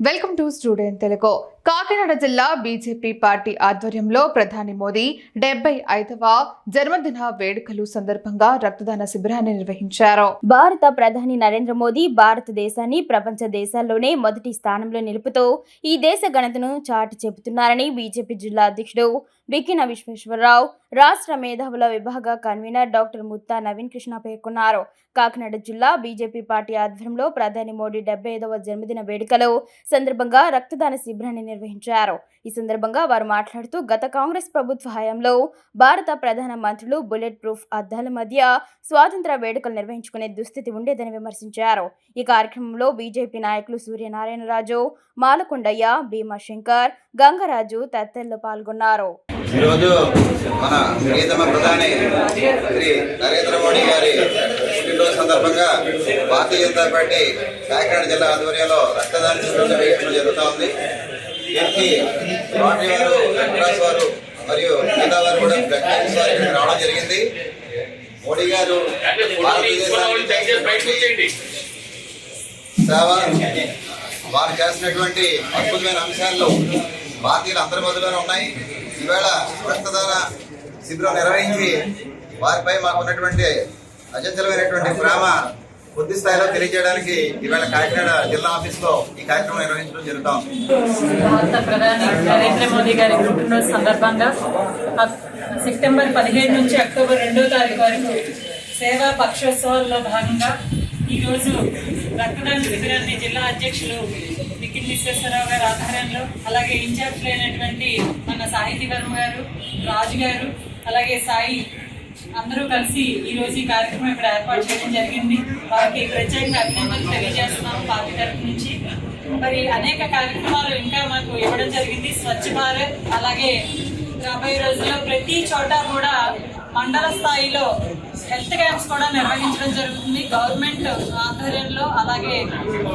Welcome to student Telugu. Kakinada జిల్లా BJP party ఆధ్వర్యంలో ప్రధాని మోదీ డెబ్బై ఐదవ జన్మదిన వేడుకలు సందర్భంగా రక్తదాన శిబిరాన్ని నిర్వహించారు. భారత ప్రధాని నరేంద్ర మోదీ భారతదేశాన్ని ప్రపంచ దేశాల్లోనే మొదటి స్థానంలో నిలుపుతూ ఈ దేశ ఘనతను చాటి చెబుతున్నారని బీజేపీ జిల్లా అధ్యక్షుడు బిక్కిన విశ్వేశ్వరరావు రాష్ట్ర మేధావుల విభాగ కన్వీనర్ డాక్టర్ ముత్తా నవీన్ కృష్ణ పేర్కొన్నారు. కాకినాడ జిల్లా బీజేపీ పార్టీ ఆధ్వర్యంలో ప్రధాని మోడీ డెబ్బై ఐదవ జన్మదిన వేడుకలు సందర్భంగా రక్తదాన శిబిరాన్ని నిర్వహించారు. ఈ సందర్భంగా వారు మాట్లాడుతూ గత కాంగ్రెస్ ప్రభుత్వ హయాంలో భారత ప్రధాన మంత్రులు బుల్లెట్ ప్రూఫ్ అద్దాల మధ్య స్వాతంత్ర వేడుకలు నిర్వహించుకునే దుస్థితి ఉండేదని విమర్శించారు. ఈ కార్యక్రమంలో బీజేపీ నాయకులు సూర్యనారాయణరాజు మాలకొండయ్య భీమాశంకర్ గంగరాజు తదితరులు పాల్గొన్నారు. ఈరోజు మన ప్రియతమ ప్రధాని శ్రీ నరేంద్ర మోడీ గారి పుట్టినరోజు సందర్భంగా భారతీయ జనతా పార్టీ కాకినాడ జిల్లా ఆధ్వర్యంలో రక్తదాన శిబిరం నిర్వహించడం జరుగుతూ ఉంది. రోటరీ వారు మరియు మిగతా వారు కూడా బ్యాంక్స్ వారు ఇక్కడికి రావడం జరిగింది. మోడీ గారు సేవ వారు చేసినటువంటి అద్భుతమైన అంశాల్లో భారతీయులు అందరి మధ్యలోనే ఉన్నాయి. ఈవేళ రక్తదాన శిబిరం నిర్వహించి వారిపై మాకు ఉన్నటువంటి అచంచలమైనటువంటి ప్రేమ కొద్ది స్థాయిలో తెలియజేయడానికి ఈవేళ కాకినాడ జిల్లా ఆఫీస్లో ఈ కార్యక్రమం నిర్వహించడం జరుగుతాం ప్రధాని నరేంద్ర మోదీ గారి పుట్టినరోజు సందర్భంగా సెప్టెంబర్ పదిహేడు నుంచి అక్టోబర్ రెండో తారీఖు వరకు సేవా పక్షోత్సవాల్లో భాగంగా ఈరోజు రక్తదాన శిబిరాన్ని జిల్లా అధ్యక్షులు నిఖిల్ విశ్వేశ్వరరావు గారి ఆధ్వర్యంలో అలాగే ఇన్ఛార్జ్ అయినటువంటి మన సాహితీ వర్మ గారు రాజు గారు అలాగే సాయి అందరూ కలిసి ఈ రోజు ఈ కార్యక్రమం ఇక్కడ ఏర్పాటు చేయడం జరిగింది. వారికి ప్రత్యేకంగా అభినందనలు తెలియజేస్తున్నాము పార్టీ తరఫు నుంచి. మరి అనేక కార్యక్రమాలు ఇంకా మాకు ఇవ్వడం జరిగింది. స్వచ్ఛ భారత్ అలాగే రాబోయే రోజుల్లో ప్రతి చోట కూడా మండల స్థాయిలో హెల్త్ క్యాంప్స్ కూడా నిర్వహించడం జరుగుతుంది. గవర్నమెంట్ ఆధ్వర్యంలో అలాగే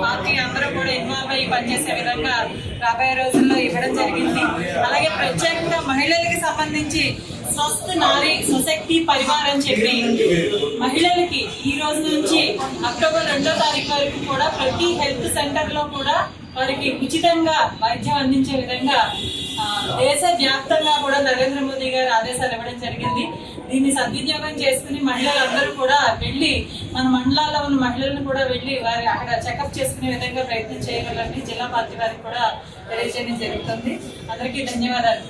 పార్టీ అందరూ కూడా ఇన్వాల్వ్ అయ్యి పనిచేసే విధంగా రాబోయే రోజుల్లో ఇవ్వడం జరిగింది. అలాగే ప్రత్యేకంగా మహిళలకి సంబంధించి స్వస్థ నారీ సొసైటీ పరివార్ అని చెప్పి మహిళలకి ఈ రోజు నుంచి అక్టోబర్ రెండో తారీఖు వరకు కూడా ప్రతి హెల్త్ సెంటర్లో కూడా వారికి ఉచితంగా వైద్యం అందించే విధంగా దేశ వ్యాప్తంగా కూడా నరేంద్ర మోదీ గారు ఆదేశాలు ఇవ్వడం జరిగింది. దీన్ని సద్వినియోగం చేసుకుని మహిళలందరూ కూడా వెళ్ళి మన మండలాల్లో ఉన్న మహిళలను కూడా వెళ్ళి వారి అక్కడ చెకప్ చేసుకునే విధంగా ప్రయత్నం చేయగలని జిల్లా పార్టీ వారికి కూడా తెలియజేయడం జరుగుతుంది. అందరికీ ధన్యవాదాలు.